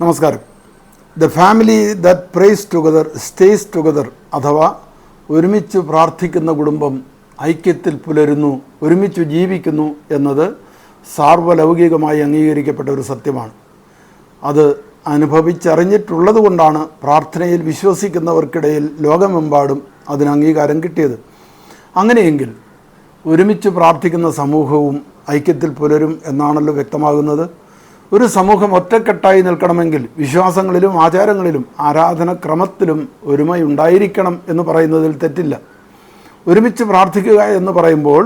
നമസ്കാരം. The family that prays together stays together അഥവാ ഒരുമിച്ച് പ്രാർത്ഥിക്കുന്ന കുടുംബം ഐക്യത്തിൽ പുലരുന്നു ഒരുമിച്ച് ജീവിക്കുന്നു എന്നത് സാർവലൗകികമായി അംഗീകരിക്കപ്പെട്ട ഒരു സത്യമാണ്. അത് അനുഭവിച്ചറിഞ്ഞിട്ടുള്ളത് കൊണ്ടാണ് പ്രാർത്ഥനയിൽ വിശ്വസിക്കുന്നവർക്കിടയിൽ ലോകമെമ്പാടും അതിന് അംഗീകാരം കിട്ടിയത്. അങ്ങനെയെങ്കിൽ ഒരുമിച്ച് പ്രാർത്ഥിക്കുന്ന സമൂഹവും ഐക്യത്തിൽ പുലരും എന്നാണല്ലോ വ്യക്തമാകുന്നത്. ഒരു സമൂഹം ഒറ്റക്കെട്ടായി നിൽക്കണമെങ്കിൽ വിശ്വാസങ്ങളിലും ആചാരങ്ങളിലും ആരാധനക്രമത്തിലും ഒരുമയുണ്ടായിരിക്കണം എന്ന് പറയുന്നതിൽ തെറ്റില്ല. ഒരുമിച്ച് പ്രാർത്ഥിക്കുക എന്ന് പറയുമ്പോൾ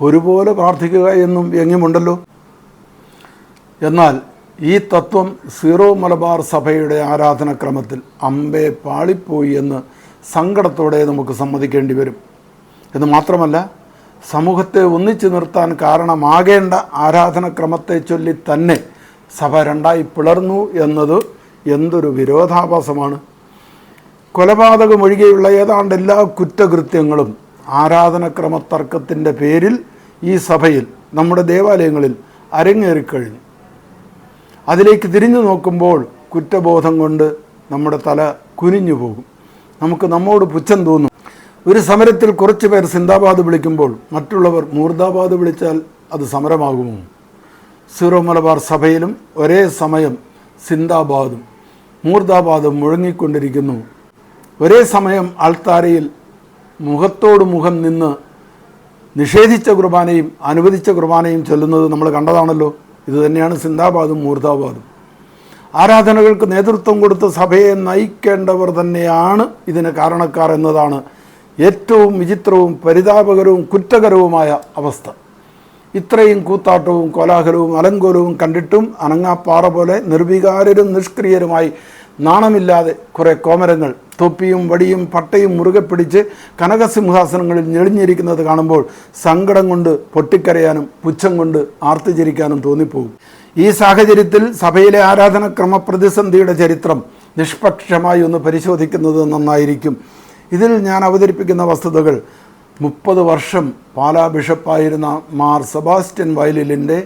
ഒരുപോലെ പ്രാർത്ഥിക്കുക എന്നും എങ്ങുമുണ്ടല്ലോ? എന്നാൽ ഈ തത്വം സീറോ മലബാർ സഭയുടെ ആരാധനക്രമത്തിൽ അമ്പെ പാളിപ്പോയി എന്ന് സങ്കടത്തോടെ നമുക്ക് സമ്മതിക്കേണ്ടി വരും. എന്ന് മാത്രമല്ല സമൂഹത്തെ ഒന്നിച്ചു നിർത്താൻ കാരണമാകേണ്ട ആരാധനക്രമത്തെ ചൊല്ലി തന്നെ സഭ രണ്ടായി പിളർന്നു എന്നത് എന്തൊരു വിരോധാഭാസമാണ്. കൊലപാതകം ഒഴികെയുള്ള ഏതാണ്ട് എല്ലാ കുറ്റകൃത്യങ്ങളും ആരാധനക്രമ തർക്കത്തിന്റെ പേരിൽ ഈ സഭയിൽ നമ്മുടെ ദേവാലയങ്ങളിൽ അരങ്ങേറിക്കഴിഞ്ഞു അതിലേക്ക് തിരിഞ്ഞു നോക്കുമ്പോൾ കുറ്റബോധം കൊണ്ട് നമ്മുടെ തല കുനിഞ്ഞു പോകും. നമുക്ക് നമ്മോട് പുച്ഛം തോന്നും. ഒരു സമരത്തിൽ കുറച്ച് പേർ സിന്ദാബാദ് വിളിക്കുമ്പോൾ മറ്റുള്ളവർ മൂർദാബാദ് വിളിച്ചാൽ അത് സമരമാകുമോ? സീറോ മലബാർ സഭയിലും ഒരേ സമയം സിന്ദാബാദും മൂർദാബാദും മുഴങ്ങിക്കൊണ്ടിരിക്കുന്നു. ഒരേ സമയം ആൾത്താരയിൽ മുഖത്തോട് മുഖം നിന്ന് നിഷേധിച്ച കുർബാനയും അനുവദിച്ച കുർബാനയും ചൊല്ലുന്നത് നമ്മൾ കണ്ടതാണല്ലോ. ഇത് തന്നെയാണ് സിന്ദാബാദും മൂർദാബാദും. ആരാധനകൾക്ക് നേതൃത്വം കൊടുത്ത് സഭയെ നയിക്കേണ്ടവർ തന്നെയാണ് ഇതിന് കാരണക്കാർ എന്നതാണ് ഏറ്റവും വിചിത്രവും പരിതാപകരവും കുറ്റകരവുമായ അവസ്ഥ. ഇത്രയും കൂത്താട്ടവും കോലാഹലവും അലങ്കോലവും കണ്ടിട്ടും അനങ്ങാപ്പാറ പോലെ നിർവികാരരും നിഷ്ക്രിയരുമായി നാണമില്ലാതെ കുറേ കോമരങ്ങൾ തൊപ്പിയും വടിയും പട്ടയും മുറുകെ പിടിച്ച് കനകസിംഹാസനങ്ങളിൽ ഞെളിഞ്ഞിരിക്കുന്നത് കാണുമ്പോൾ സങ്കടം കൊണ്ട് പൊട്ടിക്കരയാനും പുച്ഛം കൊണ്ട് ആർത്തിചരിക്കാനും തോന്നിപ്പോകും. ഈ സാഹചര്യത്തിൽ സഭയിലെ ആരാധനക്രമ പ്രതിസന്ധിയുടെ ചരിത്രം നിഷ്പക്ഷമായി ഒന്ന് പരിശോധിക്കുന്നത് നന്നായിരിക്കും. ഇതിൽ ഞാൻ അവതരിപ്പിക്കുന്ന വസ്തുതകൾ മുപ്പത് വർഷം പാലാ ബിഷപ്പായിരുന്ന മാർ സെബാസ്റ്റ്യൻ വയലിലിന്റെ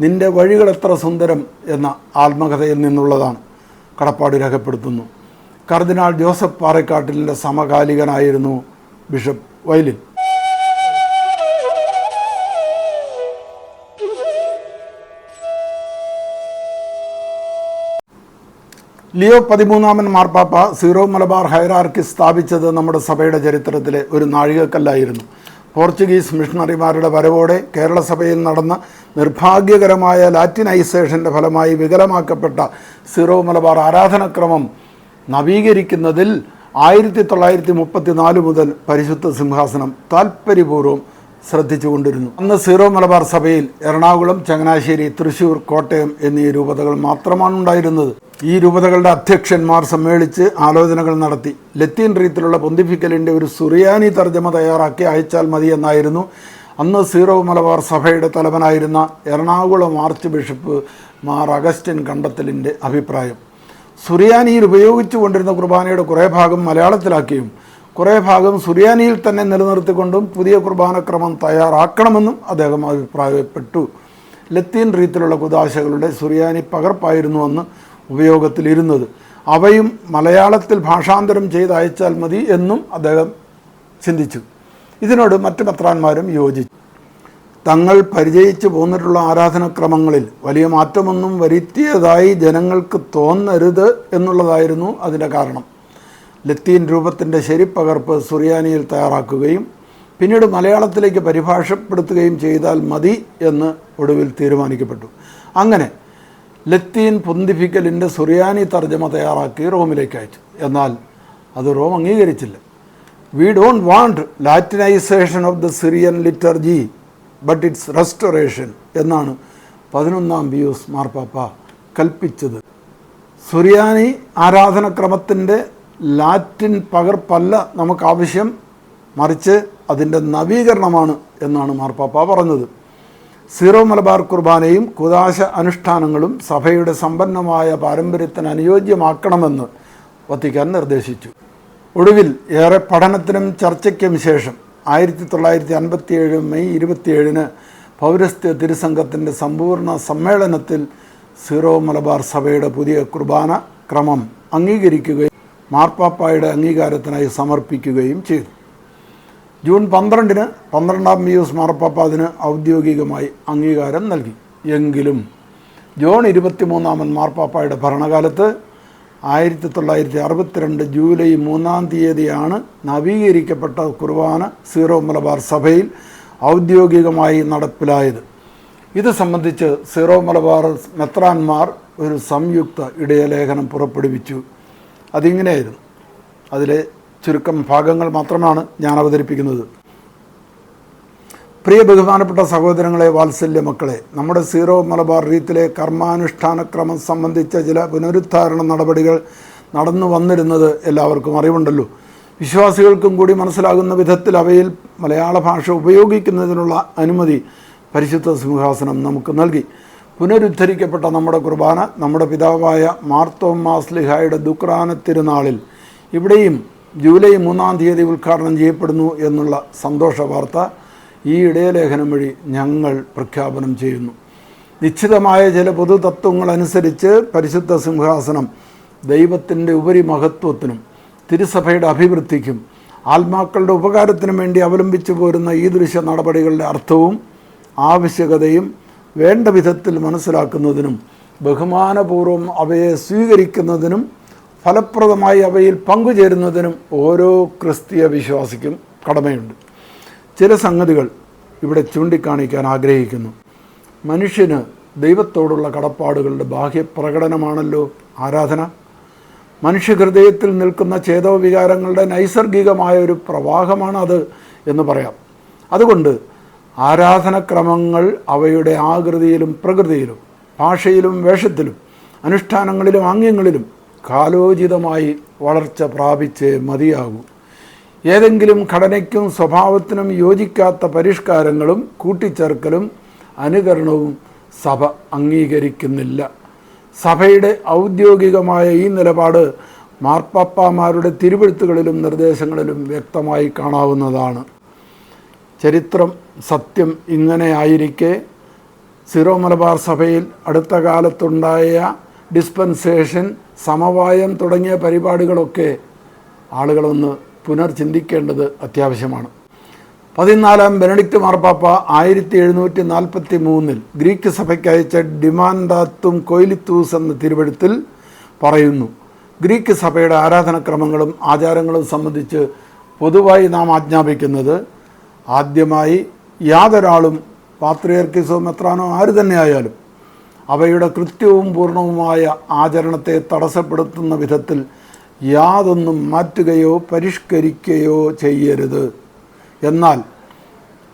നിന്റെ വഴികൾ എത്ര സുന്ദരം എന്ന ആത്മകഥയിൽ നിന്നുള്ളതാണ് കടപ്പാട് രേഖപ്പെടുത്തുന്നു. കർദിനാൾ ജോസഫ് പാറക്കാട്ടിലിന്റെ സമകാലികനായിരുന്നു ബിഷപ്പ് വയലിൻ ലിയോ പതിമൂന്നാമൻ മാർപ്പാപ്പ സീറോ മലബാർ ഹൈറാർക്കി സ്ഥാപിച്ചത് നമ്മുടെ സഭയുടെ ചരിത്രത്തിലെ ഒരു നാഴികക്കല്ലായിരുന്നു. പോർച്ചുഗീസ് മിഷണറിമാരുടെ വരവോടെ കേരള സഭയിൽ നടന്ന നിർഭാഗ്യകരമായ ലാറ്റിനൈസേഷന്റെ ഫലമായി വികലമാക്കപ്പെട്ട സീറോ മലബാർ ആരാധനക്രമം നവീകരിക്കുന്നതിൽ ആയിരത്തി തൊള്ളായിരത്തി മുപ്പത്തി നാല് മുതൽ പരിശുദ്ധ സിംഹാസനം താൽപ്പര്യപൂർവം ശ്രദ്ധിച്ചുകൊണ്ടിരുന്നു. അന്ന് സീറോ മലബാർ സഭയിൽ എറണാകുളം ചങ്ങനാശ്ശേരി തൃശൂർ കോട്ടയം എന്നീ രൂപതകൾ മാത്രമാണ് ഉണ്ടായിരുന്നത്. ഈ രൂപതകളുടെ അധ്യക്ഷന്മാർ സമ്മേളിച്ച് ആലോചനകൾ നടത്തി. ലത്തീൻ റീത്തിലുള്ള പൊന്തിഫിക്കലിന്റെ ഒരു സുറിയാനി തർജമ തയ്യാറാക്കി അയച്ചാൽ മതി എന്നായിരുന്നു അന്ന് സീറോ മലബാർ സഭയുടെ തലവനായിരുന്ന Ernakulam archbishop Mar Augustine കണ്ടത്തലിന്റെ അഭിപ്രായം. സുറിയാനിയിൽ ഉപയോഗിച്ചു കൊണ്ടിരുന്ന കുർബാനയുടെ കുറേ ഭാഗം മലയാളത്തിലാക്കിയും കുറേ ഭാഗം സുറിയാനിയിൽ തന്നെ നിലനിർത്തിക്കൊണ്ടും പുതിയ കുർബാനക്രമം തയ്യാറാക്കണമെന്നും അദ്ദേഹം അഭിപ്രായപ്പെട്ടു. ലത്തീൻ റീത്തിലുള്ള കുദാശകളുടെ സുറിയാനി പകർപ്പായിരുന്നു അന്ന് ഉപയോഗത്തിലിരുന്നത്. അവയും മലയാളത്തിൽ ഭാഷാന്തരം ചെയ്ത് അയച്ചാൽ മതി എന്നും അദ്ദേഹം ചിന്തിച്ചു. ഇതിനോട് മറ്റു പത്രാന്മാരും യോജിച്ചു. തങ്ങൾ പരിചയിച്ചു പോന്നിട്ടുള്ള ആരാധനക്രമങ്ങളിൽ വലിയ മാറ്റമൊന്നും വരുത്തിയതായി ജനങ്ങൾക്ക് തോന്നരുത് എന്നുള്ളതായിരുന്നു അതിന്റെ കാരണം. ലത്തീൻ രൂപത്തിന്റെ ശരിപ്പകർപ്പ് സുറിയാനിയിൽ തയ്യാറാക്കുകയും പിന്നീട് മലയാളത്തിലേക്ക് പരിഭാഷപ്പെടുത്തുകയും ചെയ്താൽ മതി എന്ന് ഒടുവിൽ തീരുമാനിക്കപ്പെട്ടു. അങ്ങനെ ലത്തീൻ പൊന്തിഫിക്കലിന്റെ സുറിയാനി തർജമ തയ്യാറാക്കി റോമിലേക്ക് അയച്ചു. എന്നാൽ അത് റോം അംഗീകരിച്ചില്ല. We don't want latinization of the Syrian liturgy but its restoration എന്നാണ് പതിനൊന്നാം പിയൂസ് മാർപ്പാപ്പ കൽപ്പിച്ചത്. സുറിയാനി ആരാധനക്രമത്തിന്റെ ലാറ്റിൻ പകർപ്പല്ല നമുക്കാവശ്യം മറിച്ച് അതിന്റെ നവീകരണമാണ് എന്നാണ് മാർപ്പാപ്പ പറഞ്ഞത്. സീറോ മലബാർ കുർബാനയും കുദാശ അനുഷ്ഠാനങ്ങളും സഭയുടെ സമ്പന്നമായ പാരമ്പര്യത്തിന് അനുയോജ്യമാക്കണമെന്ന് വത്തിക്കാൻ നിർദ്ദേശിച്ചു. ഒടുവിൽ ഏറെ പഠനത്തിനും ചർച്ചയ്ക്കും ശേഷം ആയിരത്തി തൊള്ളായിരത്തി അൻപത്തിയേഴ് മെയ് ഇരുപത്തിയേഴിന് പൗരസ്ത്യ തിരുസംഘത്തിന്റെ സമ്പൂർണ സമ്മേളനത്തിൽ സീറോ മലബാർ സഭയുടെ പുതിയ കുർബാന ക്രമം അംഗീകരിക്കുകയും മാർപ്പാപ്പായുടെ അംഗീകാരത്തിനായി സമർപ്പിക്കുകയും ചെയ്തു. ജൂൺ പന്ത്രണ്ടിന് പന്ത്രണ്ടാം മിയൂസ് മാർപ്പാപ്പ അതിന് ഔദ്യോഗികമായി അംഗീകാരം നൽകി. എങ്കിലും ജോൺ ഇരുപത്തിമൂന്നാമൻ മാർപ്പാപ്പായുടെ ഭരണകാലത്ത് ആയിരത്തി തൊള്ളായിരത്തി അറുപത്തിരണ്ട് ജൂലൈ മൂന്നാം തീയതിയാണ് നവീകരിക്കപ്പെട്ട കുർബാന സീറോ മലബാർ സഭയിൽ ഔദ്യോഗികമായി നടപ്പിലായത്. ഇത് സംബന്ധിച്ച് സീറോ മലബാർ മെത്രാൻമാർ ഒരു സംയുക്ത ഇടയലേഖനം പുറപ്പെടുവിച്ചു. അതിങ്ങനെയായിരുന്നു. അതിലെ ചുരുക്കം ഭാഗങ്ങൾ മാത്രമാണ് ഞാൻ അവതരിപ്പിക്കുന്നത്. പ്രിയ ബഹുമാനപ്പെട്ട സഹോദരങ്ങളെ വാത്സല്യ മക്കളെ നമ്മുടെ സീറോ മലബാർ റീത്തിലെ കർമാനുഷ്ഠാനക്രമം സംബന്ധിച്ച ചില പുനരുദ്ധാരണ നടപടികൾ നടന്നു വന്നിരുന്നത് എല്ലാവർക്കും അറിവുണ്ടല്ലോ. വിശ്വാസികൾക്കും കൂടി മനസ്സിലാകുന്ന വിധത്തിൽ അവയിൽ മലയാള ഭാഷ ഉപയോഗിക്കുന്നതിനുള്ള അനുമതി പരിശുദ്ധ സിംഹാസനം നമുക്ക് നൽകി. പുനരുദ്ധരിക്കപ്പെട്ട നമ്മുടെ കുർബാന നമ്മുടെ പിതാവായ മാർത്തോമാസ്ലിഹായുടെ ദുക്രാന തിരുനാളിൽ ഇവിടെയും ജൂലൈ മൂന്നാം തീയതി ഉദ്ഘാടനം ചെയ്യപ്പെടുന്നു എന്നുള്ള സന്തോഷ വാർത്ത ഈ ഇടയലേഖനം വഴി ഞങ്ങൾ പ്രഖ്യാപനം ചെയ്യുന്നു. നിശ്ചിതമായ ചില പൊതുതത്വങ്ങൾ അനുസരിച്ച് പരിശുദ്ധ സിംഹാസനം ദൈവത്തിന്റെ ഉപരിമഹത്വത്തിനും തിരുസഭയുടെ അഭിവൃദ്ധിക്കും ആത്മാക്കളുടെ ഉപകാരത്തിനും വേണ്ടി അവലംബിച്ചു പോരുന്ന ഈ ദൃശ്യ നടപടികളുടെ അർത്ഥവും ആവശ്യകതയും വേണ്ട വിധത്തിൽ മനസ്സിലാക്കുന്നതിനും ബഹുമാനപൂർവം അവയെ സ്വീകരിക്കുന്നതിനും ഫലപ്രദമായി അവയിൽ പങ്കുചേരുന്നതിനും ഓരോ ക്രിസ്തീയ വിശ്വാസിക്കും കടമയുണ്ട്. ചില സംഗതികൾ ഇവിടെ ചൂണ്ടിക്കാണിക്കാൻ ആഗ്രഹിക്കുന്നു. മനുഷ്യന് ദൈവത്തോടുള്ള കടപ്പാടുകളുടെ ബാഹ്യപ്രകടനമാണല്ലോ ആരാധന. മനുഷ്യഹൃദയത്തിൽ നിൽക്കുന്ന ചേതോവികാരങ്ങളുടെ നൈസർഗികമായ ഒരു പ്രവാഹമാണ് അത് എന്ന് പറയാം. അതുകൊണ്ട് ആരാധനക്രമങ്ങൾ അവയുടെ ആകൃതിയിലും പ്രകൃതിയിലും ഭാഷയിലും വേഷത്തിലും അനുഷ്ഠാനങ്ങളിലും ആംഗ്യങ്ങളിലും കാലോചിതമായി വളർച്ച പ്രാപിച്ച് മതിയാകൂ. ഏതെങ്കിലും ഘടനയ്ക്കും സ്വഭാവത്തിനും യോജിക്കാത്ത പരിഷ്കാരങ്ങളും കൂട്ടിച്ചേർക്കലും അനുകരണവും സഭ അംഗീകരിക്കുന്നില്ല. സഭയുടെ ഔദ്യോഗികമായ ഈ നിലപാട് മാർപ്പാപ്പാമാരുടെ തിരുവഴുത്തുകളിലും നിർദ്ദേശങ്ങളിലും വ്യക്തമായി കാണാവുന്നതാണ്. ചരിത്രം സത്യം ഇങ്ങനെയായിരിക്കെ. സിറോ മലബാർ സഭയിൽ അടുത്ത കാലത്തുണ്ടായ ഡിസ്പെൻസേഷൻ സമവായം തുടങ്ങിയ പരിപാടികളൊക്കെ ആളുകളൊന്ന് പുനർചിന്തിക്കേണ്ടത് അത്യാവശ്യമാണ്. പതിനാലാം ബെനഡിക്ട് മാർപ്പാപ്പ ആയിരത്തി എഴുന്നൂറ്റി നാൽപ്പത്തി മൂന്നിൽ ഗ്രീക്ക് സഭയ്ക്ക് അയച്ച ഡിമാൻഡാത്തും കൊയിലിത്തൂസ് എന്ന തിരുവഴുത്തിൽ പറയുന്നു ഗ്രീക്ക് സഭയുടെ ആരാധനക്രമങ്ങളും ആചാരങ്ങളും സംബന്ധിച്ച് പൊതുവായി നാം ആജ്ഞാപിക്കുന്നത് ആദ്യമായി യാതൊരാളും പാത്രിയർക്കിസോ മെത്രാനോ ആര് തന്നെ ആയാലും അവയുടെ കൃത്യവും പൂർണവുമായ ആചരണത്തെ തടസ്സപ്പെടുത്തുന്ന വിധത്തിൽ യാതൊന്നും മാറ്റുകയോ പരിഷ്കരിക്കുകയോ ചെയ്യരുത്. എന്നാൽ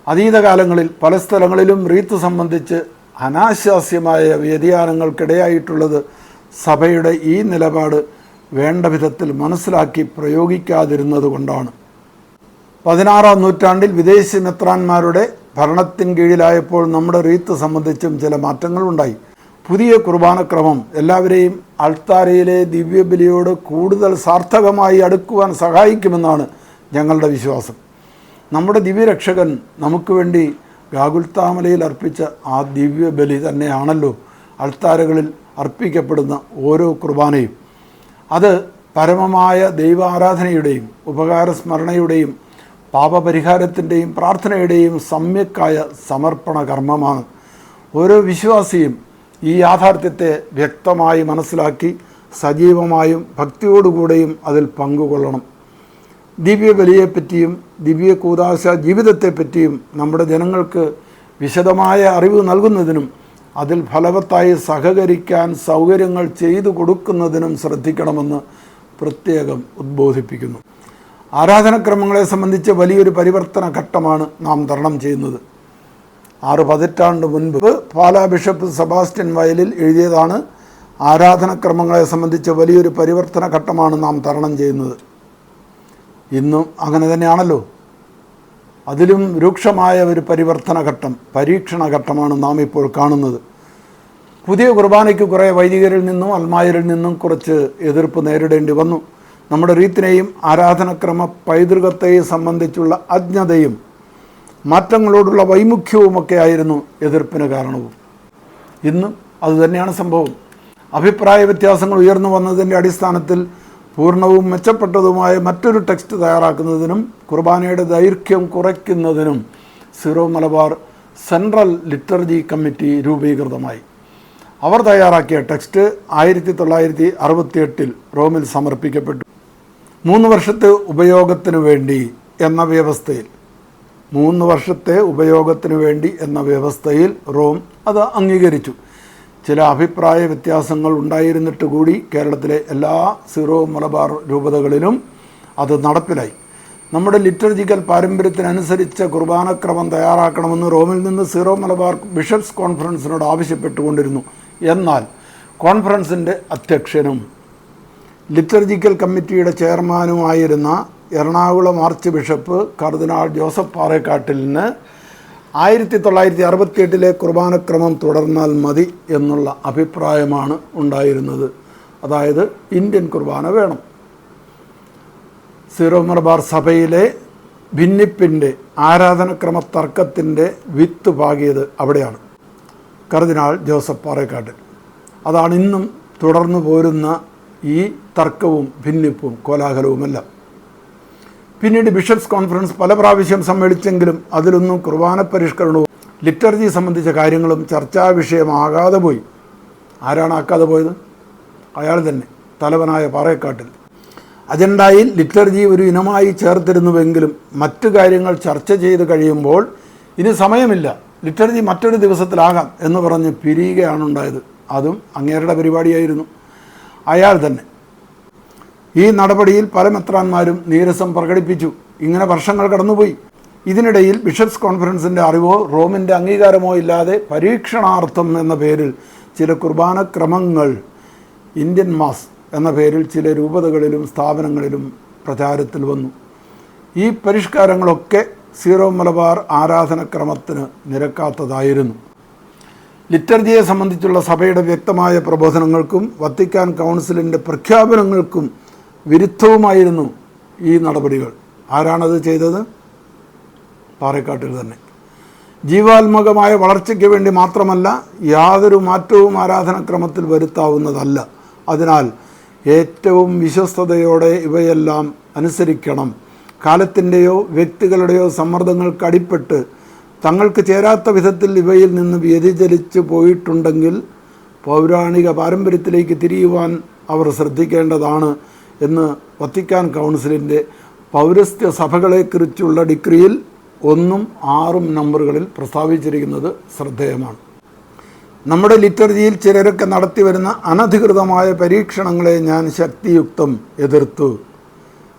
അതീതകാലങ്ങളിൽ പല സ്ഥലങ്ങളിലും റീത്ത് സംബന്ധിച്ച് അനാശാസ്യമായ വ്യതിയാനങ്ങൾക്കിടയായിട്ടുള്ളത് സഭയുടെ ഈ നിലപാട് വേണ്ട വിധത്തിൽ മനസ്സിലാക്കി പ്രയോഗിക്കാതിരുന്നത് കൊണ്ടാണ്. പതിനാറാം നൂറ്റാണ്ടിൽ വിദേശ മെത്രാന്മാരുടെ ഭരണത്തിൻ കീഴിലായപ്പോൾ നമ്മുടെ റീത്ത് സംബന്ധിച്ചും ചില മാറ്റങ്ങളുണ്ടായി. പുതിയ കുർബാനക്രമം എല്ലാവരെയും അൾത്താരയിലെ ദിവ്യബലിയോട് കൂടുതൽ സാർത്ഥകമായി അടുക്കുവാൻ സഹായിക്കുമെന്നാണ് ഞങ്ങളുടെ വിശ്വാസം. നമ്മുടെ ദിവ്യരക്ഷകൻ നമുക്ക് വേണ്ടി ഗാകുൽത്താമലയിൽ അർപ്പിച്ച ആ ദിവ്യബലി തന്നെയാണല്ലോ അൾത്താരകളിൽ അർപ്പിക്കപ്പെടുന്ന ഓരോ കുർബാനയും. അത് പരമമായ ദൈവാരാധനയുടെയും ഉപകാരസ്മരണയുടെയും പാപപരിഹാരത്തിന്റെയും പ്രാർത്ഥനയുടെയും സമ്യക്കായ സമർപ്പണ കർമ്മമാണ്. ഓരോ വിശ്വാസിയും ഈ യാഥാർത്ഥ്യത്തെ വ്യക്തമായി മനസ്സിലാക്കി സജീവമായും ഭക്തിയോടുകൂടെയും അതിൽ പങ്കുകൊള്ളണം. ദിവ്യ ബലിയെപ്പറ്റിയും ദിവ്യ കൂതാശ ജീവിതത്തെപ്പറ്റിയും നമ്മുടെ ജനങ്ങൾക്ക് വിശദമായ അറിവ് നൽകുന്നതിനും അതിൽ ഫലവത്തായി സഹകരിക്കാൻ സൗകര്യങ്ങൾ ചെയ്തു കൊടുക്കുന്നതിനും ശ്രദ്ധിക്കണമെന്ന് പ്രത്യേകം ഉദ്ബോധിപ്പിക്കുന്നു. ആരാധനക്രമങ്ങളെ സംബന്ധിച്ച് വലിയൊരു പരിവർത്തന ഘട്ടമാണ് നാം തരണം ചെയ്യുന്നത്. ആറ് പതിറ്റാണ്ട് മുൻപ് പാലാ ബിഷപ്പ് സെബാസ്റ്റ്യൻ വയലിൽ എഴുതിയതാണ് ആരാധനക്രമങ്ങളെ സംബന്ധിച്ച് വലിയൊരു പരിവർത്തന ഘട്ടമാണ് നാം തരണം ചെയ്യുന്നത്. ഇന്നും അങ്ങനെ തന്നെയാണല്ലോ. അതിലും രൂക്ഷമായ ഒരു പരിവർത്തന ഘട്ടം പരീക്ഷണ ഘട്ടമാണ് നാം ഇപ്പോൾ കാണുന്നത്. പുതിയ കുർബാനയ്ക്ക് കുറേ വൈദികരിൽ നിന്നും അൽമായരിൽ നിന്നും കുറച്ച് എതിർപ്പ് നേരിടേണ്ടി വന്നു. നമ്മുടെ റീത്തിനെയും ആരാധനക്രമ പൈതൃകത്തെയും സംബന്ധിച്ചുള്ള അജ്ഞതയും മാറ്റങ്ങളോടുള്ള വൈമുഖ്യവുമൊക്കെ ആയിരുന്നു എതിർപ്പിന് കാരണവും. ഇന്നും അതുതന്നെയാണ് സംഭവം. അഭിപ്രായ വ്യത്യാസങ്ങൾ ഉയർന്നു വന്നതിന്റെ അടിസ്ഥാനത്തിൽ പൂർണവും മെച്ചപ്പെട്ടതുമായ മറ്റൊരു ടെക്സ്റ്റ് തയ്യാറാക്കുന്നതിനും കുർബാനയുടെ ദൈർഘ്യം കുറയ്ക്കുന്നതിനും Syro Malabar central liturgy committee രൂപീകൃതമായി. അവർ തയ്യാറാക്കിയ ടെക്സ്റ്റ് ആയിരത്തി തൊള്ളായിരത്തി അറുപത്തിയെട്ടിൽ റോമിൽ സമർപ്പിക്കപ്പെട്ടു. മൂന്ന് വർഷത്തെ ഉപയോഗത്തിനു വേണ്ടി എന്ന വ്യവസ്ഥയിൽ. മൂന്ന് വർഷത്തെ ഉപയോഗത്തിനു വേണ്ടി എന്ന വ്യവസ്ഥയിൽ റോം അത് അംഗീകരിച്ചു. ചില അഭിപ്രായ വ്യത്യാസങ്ങൾ ഉണ്ടായിരുന്നിട്ട് കൂടി കേരളത്തിലെ എല്ലാ സീറോ മലബാർ രൂപതകളിലും അത് നടപ്പിലായി. നമ്മുടെ ലിറ്റർജിക്കൽ പാരമ്പര്യത്തിനനുസരിച്ച് കുർബാനക്രമം തയ്യാറാക്കണമെന്ന് റോമിൽ നിന്ന് സീറോ മലബാർ ബിഷപ്സ് കോൺഫറൻസിനോട് ആവശ്യപ്പെട്ടുകൊണ്ടിരുന്നു. എന്നാൽ കോൺഫറൻസിന്റെ അധ്യക്ഷനും ലിറ്റർജിക്കൽ കമ്മിറ്റിയുടെ ചെയർമാനുമായിരുന്ന എറണാകുളം ആർച്ച് ബിഷപ്പ് കർദിനാൾ ജോസഫ് പാറേക്കാട്ടിലിന് ആയിരത്തി തൊള്ളായിരത്തി അറുപത്തിയെട്ടിലെ കുർബാനക്രമം തുടർന്നാൽ മതി എന്നുള്ള അഭിപ്രായമാണ് ഉണ്ടായിരുന്നത്. അതായത് ഇന്ത്യൻ കുർബാന വേണം. സീറോ മലബാർ സഭയിലെ ഭിന്നിപ്പിന്റെ ആരാധനക്രമ തർക്കത്തിന്റെ വിത്ത് പാകിയത് അവിടെയാണ്. കർദിനാൾ ജോസഫ് പാറേക്കാട്ടിൽ അതാണ് ഇന്നും തുടർന്നു പോരുന്ന ഈ തർക്കവും ഭിന്നിപ്പും കോലാഹലവുമെല്ലാം. പിന്നീട് ബിഷപ്സ് കോൺഫറൻസ് പല പ്രാവശ്യം സമ്മേളിച്ചെങ്കിലും അതിലൊന്നും കുർബാന പരിഷ്കരണവും ലിറ്റർജി സംബന്ധിച്ച കാര്യങ്ങളും ചർച്ചാ വിഷയമാകാതെ പോയി. ആരാണ് ആക്കാതെ പോയത്? അയാൾ തന്നെ തലവനായ പാറയക്കാട്ടിൽ അജണ്ടയിൽ ലിറ്റർജി ഒരു ഇനമായി ചേർത്തിരുന്നുവെങ്കിലും മറ്റു കാര്യങ്ങൾ ചർച്ച ചെയ്ത് കഴിയുമ്പോൾ ഇനി സമയമില്ല ലിറ്റർജി മറ്റൊരു ദിവസത്തിലാകാം എന്ന് പറഞ്ഞ് പിരിയുകയാണുണ്ടായത്. അതും അങ്ങേരുടെ പരിപാടിയായിരുന്നു. അയാൾ തന്നെ. ഈ നടപടിയിൽ പല മെത്രാന്മാരും നീരസം പ്രകടിപ്പിച്ചു. ഇങ്ങനെ വർഷങ്ങൾ കടന്നുപോയി. ഇതിനിടയിൽ ബിഷപ്സ് കോൺഫറൻസിന്റെ അറിവോ റോമിന്റെ അംഗീകാരമോ ഇല്ലാതെ പരീക്ഷണാർത്ഥം എന്ന പേരിൽ ചില കുർബാന ക്രമങ്ങൾ ഇന്ത്യൻ മാസ് എന്ന പേരിൽ ചില രൂപതകളിലും സ്ഥാപനങ്ങളിലും പ്രചാരത്തിൽ വന്നു. ഈ പരിഷ്കാരങ്ങളൊക്കെ സീറോ മലബാർ ആരാധനക്രമത്തിന് നിരക്കാത്തതായിരുന്നു. ലിറ്റർജിയെ സംബന്ധിച്ചുള്ള സഭയുടെ വ്യക്തമായ പ്രബോധനങ്ങൾക്കും വത്തിക്കാൻ കൗൺസിലിന്റെ പ്രഖ്യാപനങ്ങൾക്കും വിരുദ്ധവുമായിരുന്നു ഈ നടപടികൾ. ആരാണത് ചെയ്തത്? പാറേക്കാട്ടിൽ തന്നെ. ജീവാത്മകമായ വളർച്ചയ്ക്ക് വേണ്ടി മാത്രമല്ല യാതൊരു മാറ്റവും ആരാധനക്രമത്തിൽ വരുത്താവുന്നതല്ല. അതിനാൽ ഏറ്റവും വിശ്വസ്തയോടെ ഇവയെല്ലാം അനുസരിക്കണം. കാലത്തിന്റെയോ വ്യക്തികളുടെയോ സമ്മർദ്ദങ്ങൾക്ക് അടിപ്പെട്ട് തങ്ങൾക്ക് ചേരാത്ത വിധത്തിൽ ഇവയിൽ നിന്ന് വ്യതിചലിച്ചു പോയിട്ടുണ്ടെങ്കിൽ പൗരാണിക പാരമ്പര്യത്തിലേക്ക് തിരിയുവാൻ അവർ ശ്രദ്ധിക്കേണ്ടതാണ് എന്ന് വത്തിക്കാൻ കൗൺസിലിന്റെ പൗരസ്ത്യ സഭകളെക്കുറിച്ചുള്ള ഡിഗ്രിയിൽ ഒന്നും ആറും നമ്പറുകളിൽ പ്രസ്താവിച്ചിരിക്കുന്നത് ശ്രദ്ധേയമാണ്. നമ്മുടെ ലിറ്റർജിയിൽ ചിലരൊക്കെ നടത്തി വരുന്ന അനധികൃതമായ പരീക്ഷണങ്ങളെ ഞാൻ ശക്തിയുക്തം എതിർത്തു.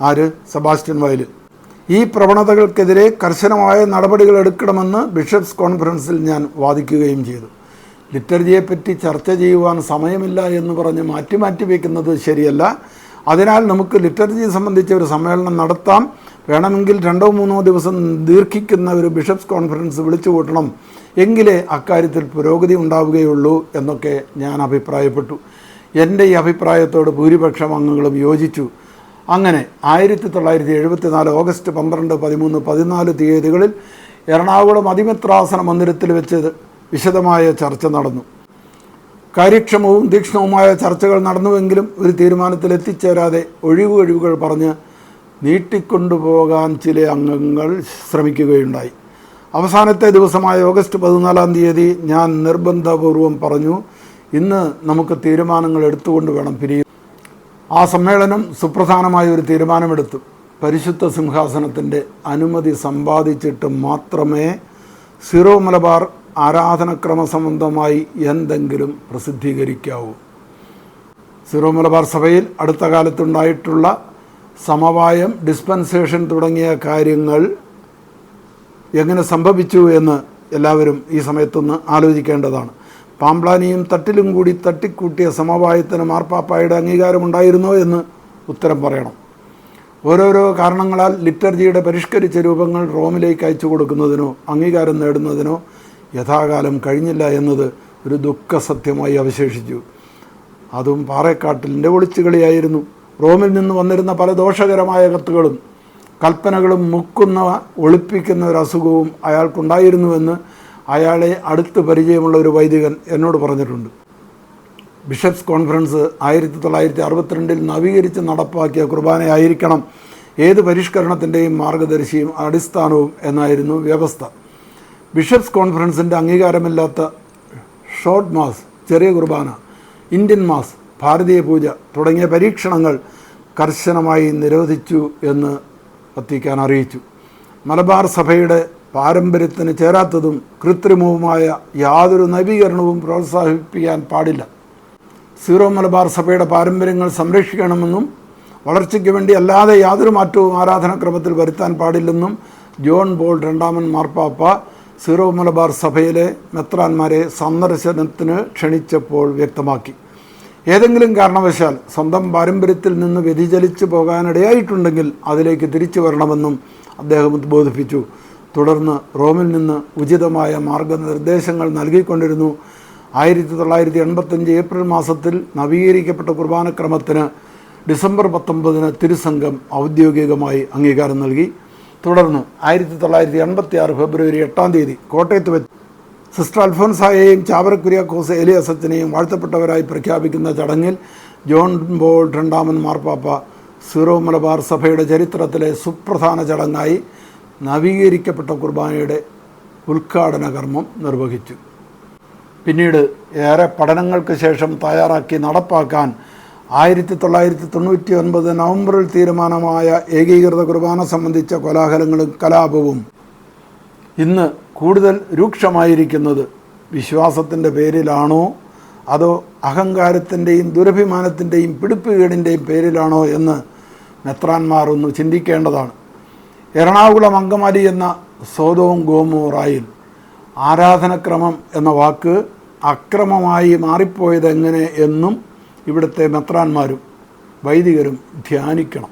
ആര്? സെബാസ്റ്റ്യൻ വയൽ ഈ പ്രവണതകൾക്കെതിരെ കർശനമായ നടപടികൾ എടുക്കണമെന്ന് ബിഷപ്സ് കോൺഫറൻസിൽ ഞാൻ വാദിക്കുകയും ചെയ്തു. ലിറ്റർജിയെപ്പറ്റി ചർച്ച ചെയ്യുവാൻ സമയമില്ല എന്ന് പറഞ്ഞ് മാറ്റി മാറ്റി വയ്ക്കുന്നത് ശരിയല്ല. അതിനാൽ നമുക്ക് ലിറ്റർജി സംബന്ധിച്ച ഒരു സമ്മേളനം നടത്താം. വേണമെങ്കിൽ രണ്ടോ മൂന്നോ ദിവസം ദീർഘിക്കുന്ന ഒരു ബിഷപ്സ് കോൺഫറൻസ് വിളിച്ചു കൂട്ടണം. എങ്കിലേ അക്കാര്യത്തിൽ പുരോഗതി ഉണ്ടാവുകയുള്ളൂ എന്നൊക്കെ ഞാൻ അഭിപ്രായപ്പെട്ടു. എന്റെ ഈ അഭിപ്രായത്തോട് ഭൂരിപക്ഷം അംഗങ്ങളും യോജിച്ചു. അങ്ങനെ ആയിരത്തി തൊള്ളായിരത്തി എഴുപത്തി നാല് ഓഗസ്റ്റ് പന്ത്രണ്ട് പതിമൂന്ന് പതിനാല് തീയതികളിൽ എറണാകുളം അതിമിത്രാസന മന്ദിരത്തിൽ വെച്ച് വിശദമായ ചർച്ച നടന്നു. കാര്യക്ഷമവും തീക്ഷ്ണവുമായ ചർച്ചകൾ നടന്നുവെങ്കിലും ഒരു തീരുമാനത്തിൽ എത്തിച്ചേരാതെ ഒഴിവ് ഒഴിവുകൾ പറഞ്ഞ് നീട്ടിക്കൊണ്ടുപോകാൻ ചില അംഗങ്ങൾ ശ്രമിക്കുകയുണ്ടായി. അവസാനത്തെ ദിവസമായ ഓഗസ്റ്റ് പതിനാലാം തീയതി ഞാൻ നിർബന്ധപൂർവം പറഞ്ഞു ഇന്ന് നമുക്ക് തീരുമാനങ്ങൾ എടുത്തുകൊണ്ട് വേണം പിരിയും ആ സമ്മേളനം സുപ്രധാനമായ ഒരു തീരുമാനമെടുത്തു. പരിശുദ്ധ സിംഹാസനത്തിന്റെ അനുമതി സമ്പാദിച്ചിട്ട് മാത്രമേ സിറോ മലബാർ ആരാധനക്രമ സംബന്ധമായി എന്തെങ്കിലും പ്രസിദ്ധീകരിക്കാവൂ. സിറോ മലബാർ സഭയിൽ അടുത്ത കാലത്തുണ്ടായിട്ടുള്ള സമവായം ഡിസ്പെൻസേഷൻ തുടങ്ങിയ കാര്യങ്ങൾ എങ്ങനെ സംഭവിച്ചു എന്ന് എല്ലാവരും ഈ സമയത്തൊന്ന് ആലോചിക്കേണ്ടതാണ്. പാമ്പ്ലാനിയും തട്ടിലും കൂടി തട്ടിക്കൂട്ടിയ സമവായത്തിന് മാർപ്പാപ്പായുടെ അംഗീകാരമുണ്ടായിരുന്നോ എന്ന് ഉത്തരം പറയണം. ഓരോരോ കാരണങ്ങളാൽ ലിറ്റർജിയുടെ പരിഷ്കരിച്ച രൂപങ്ങൾ റോമിലേക്ക് അയച്ചു കൊടുക്കുന്നതിനോ അംഗീകാരം നേടുന്നതിനോ യഥാകാലം കഴിഞ്ഞില്ല എന്നത് ഒരു ദുഃഖ സത്യമായി അവശേഷിച്ചു. അതും പാറേക്കാട്ടിലിന്റെ ഒളിച്ചുകളിയായിരുന്നു. റോമിൽ നിന്ന് വന്നിരുന്ന പല ദോഷകരമായ കത്തുകളും കൽപ്പനകളും മുക്കുന്ന ഒളിപ്പിക്കുന്ന ഒരു അസുഖവും അയാൾക്കുണ്ടായിരുന്നുവെന്ന് അയാളെ അടുത്ത് പരിചയമുള്ള ഒരു വൈദികൻ എന്നോട് പറഞ്ഞിട്ടുണ്ട്. ബിഷപ്സ് കോൺഫറൻസ് ആയിരത്തി തൊള്ളായിരത്തി അറുപത്തിരണ്ടിൽ നവീകരിച്ച് നടപ്പാക്കിയ കുർബാനയായിരിക്കണം ഏത് പരിഷ്കരണത്തിന്റെയും മാർഗദർശിയും അടിസ്ഥാനവും എന്നായിരുന്നു വ്യവസ്ഥ. ബിഷപ്സ് കോൺഫറൻസിന്റെ അംഗീകാരമില്ലാത്ത ഷോർട്ട് മാസ് ചെറിയ കുർബാന ഇന്ത്യൻ മാസ് ഭാരതീയ പൂജ തുടങ്ങിയ പരീക്ഷണങ്ങൾ കർശനമായി നിരോധിച്ചു എന്ന് വത്തിക്കാൻ അറിയിച്ചു. മലബാർ സഭയുടെ പാരമ്പര്യത്തിന് ചേരാത്തതും കൃത്രിമവുമായ യാതൊരു നവീകരണവും പ്രോത്സാഹിപ്പിക്കാൻ പാടില്ല. സീറോ മലബാർ സഭയുടെ പാരമ്പര്യങ്ങൾ സംരക്ഷിക്കണമെന്നും വളർച്ചയ്ക്ക് വേണ്ടി അല്ലാതെ യാതൊരു മാറ്റവും ആരാധനാക്രമത്തിൽ വരുത്താൻ പാടില്ലെന്നും ജോൺ ബോൾ രണ്ടാമൻ മാർപ്പാപ്പ സീറോ മലബാർ സഭയിലെ മെത്രാന്മാരെ സന്ദർശനത്തിന് ക്ഷണിച്ചപ്പോൾ വ്യക്തമാക്കി. ഏതെങ്കിലും കാരണവശാൽ സ്വന്തം പാരമ്പര്യത്തിൽ നിന്ന് വ്യതിചലിച്ചു പോകാനിടയായിട്ടുണ്ടെങ്കിൽ അതിലേക്ക് തിരിച്ചു വരണമെന്നും അദ്ദേഹം ഉദ്ബോധിപ്പിച്ചു. തുടർന്ന് റോമിൽ നിന്ന് ഉചിതമായ മാർഗനിർദ്ദേശങ്ങൾ നൽകിക്കൊണ്ടിരുന്നു. ആയിരത്തി തൊള്ളായിരത്തി എൺപത്തഞ്ച് ഏപ്രിൽ മാസത്തിൽ നവീകരിക്കപ്പെട്ട കുർബാനക്രമത്തിന് ഡിസംബർ പത്തൊമ്പതിന് തിരുസംഘം ഔദ്യോഗികമായി അംഗീകാരം നൽകി. തുടർന്ന് ആയിരത്തി തൊള്ളായിരത്തി എൺപത്തി ആറ് ഫെബ്രുവരി എട്ടാം തീയതി കോട്ടയത്ത് വെച്ച് സിസ്റ്റർ അൽഫോൻസായെയും ചാവറ കുര്യാക്കോസ് എലിയസച്ചനെയും വാഴ്ത്തപ്പെട്ടവരായി പ്രഖ്യാപിക്കുന്ന ചടങ്ങിൽ ജോൺ ബോൾ രണ്ടാമൻ മാർപ്പാപ്പ സീറോ മലബാർ സഭയുടെ ചരിത്രത്തിലെ സുപ്രധാന ചടങ്ങായി നവീകരിക്കപ്പെട്ട കുർബാനയുടെ ഉദ്ഘാടന കർമ്മം നിർവഹിച്ചു. പിന്നീട് ഏറെ പഠനങ്ങൾക്ക് ശേഷം തയ്യാറാക്കി നടപ്പാക്കാൻ ആയിരത്തി തൊള്ളായിരത്തി തൊണ്ണൂറ്റി ഒൻപത് നവംബറിൽ തീരുമാനമായ ഏകീകൃത കുർബാന സംബന്ധിച്ച കോലാഹലങ്ങളും കലാപവും ഇന്ന് കൂടുതൽ രൂക്ഷമായിരിക്കുന്നത് വിശ്വാസത്തിന്റെ പേരിലാണോ? അതോ അഹങ്കാരത്തിന്റെയും ദുരഭിമാനത്തിന്റെയും പിടിപ്പുകേടിന്റെയും പേരിലാണോ എന്ന് മെത്രാന്മാർ ഒന്ന് ചിന്തിക്കേണ്ടതാണ്. എറണാകുളം അങ്കമാലി എന്ന സോതവും ഗോമോറായിൽ ആരാധനക്രമം എന്ന വാക്ക് അക്രമമായി മാറിപ്പോയതെങ്ങനെ എന്നും ഇവിടുത്തെ മെത്രാന്മാരും വൈദികരും ധ്യാനിക്കണം.